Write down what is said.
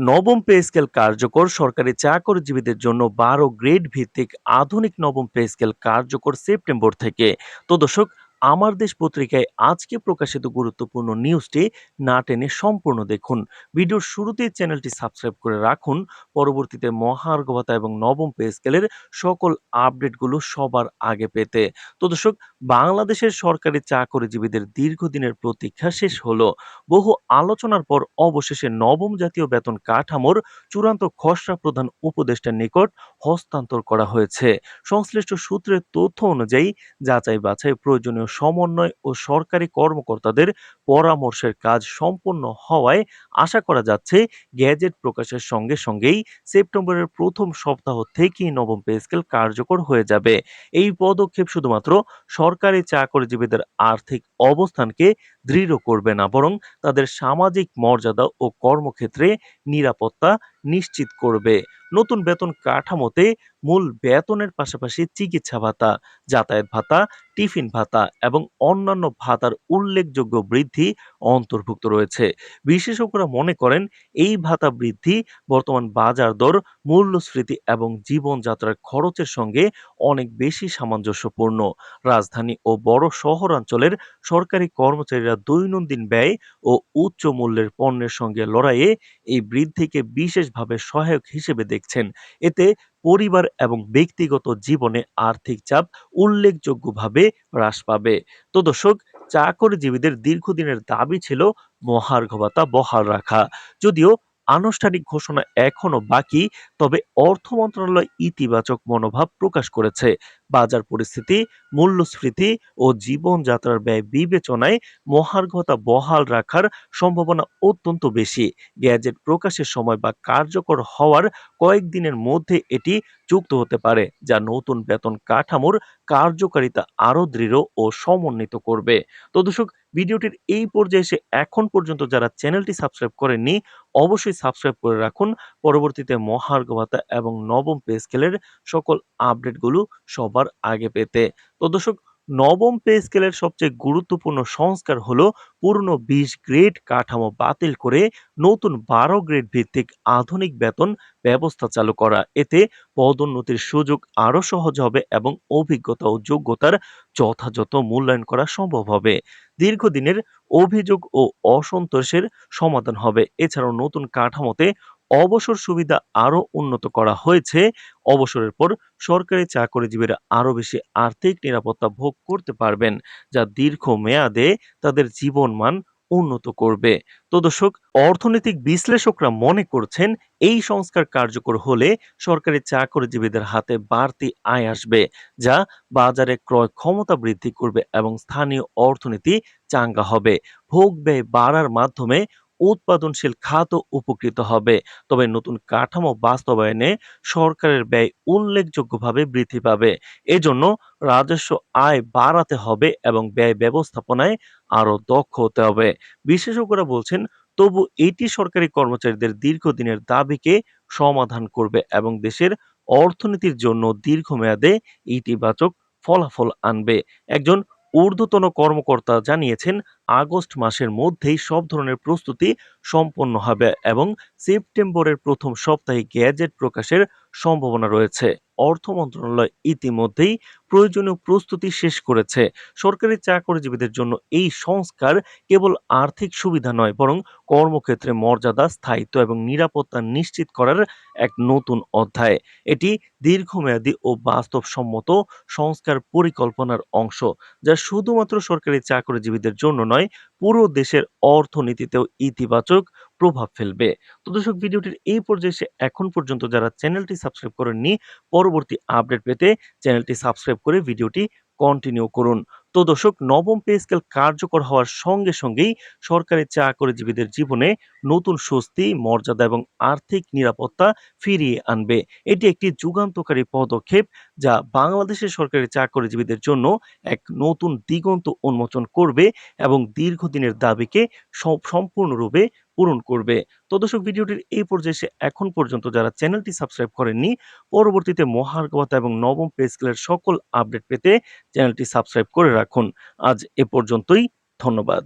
নবম pay scale কার্যকর, সরকারি চাকরিজীবীদের জন্য বারো গ্রেড ভিত্তিক আধুনিক নবম পে স্কেল কার্যকর সেপ্টেম্বর থেকে। তো দর্শক আমার দেশ পত্রিকায় আজকে প্রকাশিত গুরুত্বপূর্ণ নিউজটি না টেনে সম্পূর্ণ দেখুন। ভিডিওর শুরুতেই চ্যানেলটি সাবস্ক্রাইব করে রাখুন। পরবর্তীতে মহার্ঘ ভাতা এবং নবম পে স্কেলের সকল আপডেটগুলো সবার আগে পেতে। তো দর্শক, বাংলাদেশের সরকারি চাকরিজীবীদের দীর্ঘদিনের প্রতীক্ষা শেষ হলো। বহু আলোচনার পর অবশেষে নবম জাতীয় বেতন কাঠামোর চূড়ান্ত খসড়া প্রধান উপদেষ্টার নিকট হস্তান্তর করা হয়েছে। সংশ্লিষ্ট সূত্রের তথ্য অনুযায়ী যাচাই বাছাই প্রয়োজনীয় সমন্বয় ও সরকারি কর্মকর্তাদের পরামর্শের কাজ সম্পন্ন হওয়ায় আশা করা যাচ্ছে গ্যাজেট প্রকাশের সঙ্গে সঙ্গেই সেপ্টেম্বরের প্রথম সপ্তাহ থেকেই নবম পে স্কেল কার্যকর হয়ে যাবে। এই পদক্ষেপ শুধুমাত্র সরকারি চাকরিজীবীদের আর্থিক অবস্থানকে দৃঢ় করবে না, বরং তাদের সামাজিক মর্যাদা ও কর্মক্ষেত্রে নিরাপত্তা নিশ্চিত করবে। নতুন বেতন কাঠামোতে মূল বেতনের পাশাপাশি চিকিৎসা ভাতা, যাতায়াত ভাতা, টিফিন ভাতা এবং অন্যান্য ভাতার উল্লেখযোগ্য বৃদ্ধি অন্তর্ভুক্ত রয়েছে। বিশেষজ্ঞরা মনে করেন, এই ভাতা বৃদ্ধি বর্তমান বাজার দর, মূল্যস্ফীতি এবং জীবনযাত্রার খরচের সঙ্গে অনেক বেশি সামঞ্জস্যপূর্ণ। রাজধানী ও বড় শহরাঞ্চলের সরকারি কর্মচারীরা দৈনন্দিন ব্যয় ও উচ্চ মূল্যের পণ্যের সঙ্গে লড়াইয়ে এই বৃদ্ধিকে বিশেষভাবে সহায়ক হিসেবে দেখছেন। এতে পরিবার এবং ব্যক্তিগত জীবনে আর্থিক চাপ উল্লেখযোগ্যভাবে হ্রাস পাবে। তো দর্শক, চাকরিজীবীদের দীর্ঘদিনের দাবি ছিল মহার্ঘ ভাতা বহাল রাখা। যদিও আনুষ্ঠানিক ঘোষণা এখনও বাকি, তবে অর্থ মন্ত্রণালয় ইতিবাচক মনোভাব প্রকাশ করেছে। বাজার পরিস্থিতি, মূল্যস্ফীতি ও জীবনযাত্রার ব্যয় বিবেচনায় মহার্ঘতা বহাল রাখার সম্ভাবনা অত্যন্ত বেশি। গ্যাজেট প্রকাশের সময় বা কার্যকর হওয়ার কয়েকদিনের মধ্যে এটি যুক্ত হতে পারে, যা নতুন বেতন কাঠামোর কার্যকারিতা আরও দৃঢ় ও সমন্বিত করবে। তো দর্শক, ভিডিওটির এই পর্যায়ে এসে এখন পর্যন্ত যারা চ্যানেলটি সাবস্ক্রাইব করেননি, অবশ্যই সাবস্ক্রাইব করে রাখুন। পরবর্তীতে মহার্ঘ ভাতা এবং নবম পে স্কেলের সকল আপডেটগুলো সবার আগে পেতে। তো দর্শক, নবম পে স্কেলের সবচেয়ে গুরুত্বপূর্ণ সংস্কার হলো পুরনো বিশ গ্রেড কাঠামো বাতিল করে নতুন বারো গ্রেড ভিত্তিক আধুনিক বেতন ব্যবস্থা চালু করা। এতে পদোন্নতির সুযোগ আরও সহজ হবে এবং অভিজ্ঞতা ও যোগ্যতার যথাযথ মূল্যায়ন করা সম্ভব হবে। দীর্ঘদিনের অভিযোগ ও অসন্তোষের সমাধান হবে। এছাড়াও নতুন কাঠামোতে অবসর সুবিধা আরও উন্নত করা হয়েছে। অবসরের পর সরকারি চাকরিজীবীরা আরও বেশি আর্থিক নিরাপত্তা ভোগ করতে পারবেন, যা দীর্ঘ মেয়াদে তাদের জীবনমান উন্নত করবে। তো দর্শক, অর্থনৈতিক বিশ্লেষকরা মনে করছেন এই সংস্কার কার্যকর হলে সরকারি চাকরিজীবীদের হাতে বাড়তি আয় আসবে, যা বাজারে ক্রয় ক্ষমতা বৃদ্ধি করবে এবং স্থানীয় অর্থনীতি চাঙ্গা হবে। ভোগ ব্যয় বাড়ার মাধ্যমে উৎপাদনশীল খাতও উপকৃত হবে। তবে নতুন কাঠামো বাস্তবায়নে সরকারের ব্যয় উল্লেখযোগ্যভাবে বৃদ্ধি পাবে। এজন্য রাজস্ব আয় বাড়াতে হবে এবং ব্যয় ব্যবস্থাপনায় আরও দক্ষ হতে হবে। বিশেষজ্ঞরা বলছেন, তবু এটি সরকারি কর্মচারীদের দীর্ঘদিনের দাবিকে সমাধান করবে এবং দেশের অর্থনীতির জন্য দীর্ঘমেয়াদে ইতিবাচক ফলাফল আনবে। একজন ঊর্ধ্বতন কর্মকর্তা জানিয়েছেন, আগস্ট মাসের মধ্যেই সব ধরনের প্রস্তুতি সম্পন্ন হবে এবং সেপ্টেম্বরের প্রথম সপ্তাহে গ্যাজেট প্রকাশের সম্ভাবনা রয়েছে। অর্থ মন্ত্রণালয় ইতিমধ্যেই প্রয়োজনীয় প্রস্তুতি শেষ করেছে। সরকারি চাকরিজীবীদের জন্য এই সংস্কার কেবল আর্থিক সুবিধা নয়, বরং কর্মক্ষেত্রে মর্যাদা, স্থায়িত্ব এবং নিরাপত্তা নিশ্চিত করার এক নতুন অধ্যায়। এটি দীর্ঘমেয়াদী ও বাস্তবসম্মত সংস্কার পরিকল্পনার অংশ, যা শুধুমাত্র সরকারি চাকরিজীবীদের জন্য নয়, পুরো দেশের অর্থনীতিতেও ইতিবাচক প্রভাব ফেলবে। তো দর্শক, ভিডিওটির এই পর্যায়ে এখন পর্যন্ত যারা চ্যানেলটি সাবস্ক্রাইব করেননি, পরবর্তী আপডেট পেতে চ্যানেলটি সাবস্ক্রাইব করে ভিডিওটি কন্টিনিউ করুন। তো দর্শক, নবম পে স্কেল কার্যকর হওয়ার সঙ্গে সঙ্গেই সরকারি চাকরিজীবীদের জীবনে নতুন স্বস্তি, মর্যাদা এবং আর্থিক নিরাপত্তা ফিরিয়ে আনবে। এটি একটি যুগান্তকারী পদক্ষেপ যা বাংলাদেশের সরকারি চাকরিজীবীদের জন্য এক নতুন দিগন্ত উন্মোচন করবে এবং দীর্ঘদিনের দাবিকে সম্পূর্ণরূপে পূরণ করবে। তো দর্শক, ভিডিওটির এই পর্যায়ে এসে এখন পর্যন্ত যারা চ্যানেলটি সাবস্ক্রাইব করেননি, পরবর্তীতে মহার্গবতা এবং নবম পে সকল আপডেট পেতে চ্যানেলটি সাবস্ক্রাইব করে রাখুন। আজ এ পর্যন্তই, ধন্যবাদ।